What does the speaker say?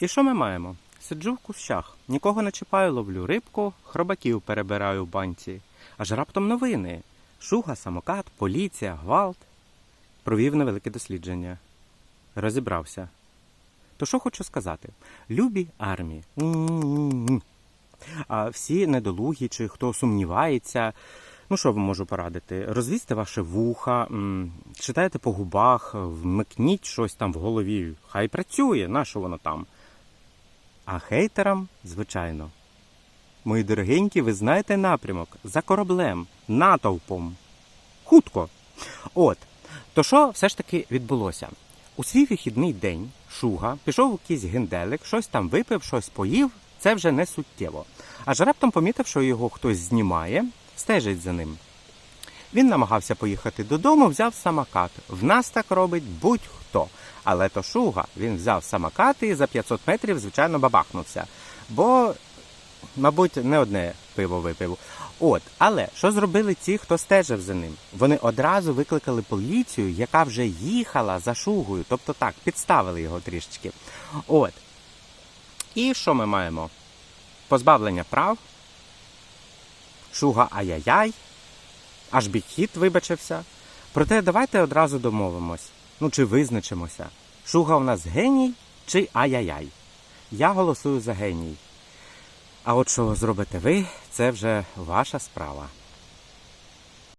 І що ми маємо? Сиджу в кущах, нікого не чіпаю, ловлю рибку, хробаків перебираю в банці. Аж раптом новини. Шуга, самокат, поліція, гвалт. Провів невелике дослідження. Розібрався. То що хочу сказати? Любі армії. А всі недолугі чи хто сумнівається. Ну, що вам можу порадити? Розвісьте ваше вуха, читайте по губах, вмикніть щось там в голові. Хай працює, на що воно там. А хейтерам, звичайно. Мої дорогенькі, ви знаєте напрямок за кораблем, натовпом. Хутко. От. То що все ж таки відбулося? У свій вихідний день Шуга пішов у якийсь генделик, щось там випив, щось поїв, це вже не суттєво. Аж раптом помітив, що його хтось знімає, стежить за ним. Він намагався поїхати додому, взяв самокат. В нас так робить будь-хто. Але то Шуга, він взяв самокат і за 500 метрів, звичайно, бабахнувся. Бо, мабуть, не одне пиво випив. От, але що зробили ті, хто стежив за ним? Вони одразу викликали поліцію, яка вже їхала за шугою, тобто так, підставили його трішечки. От. І що ми маємо? Позбавлення прав. Шуга ай-яй-яй. Аж бікхіт вибачився. Проте давайте одразу домовимось. Ну чи визначимося. Шуга у нас геній чи ай-яй-яй. Я голосую за геній. А от що зробите ви, це вже ваша справа.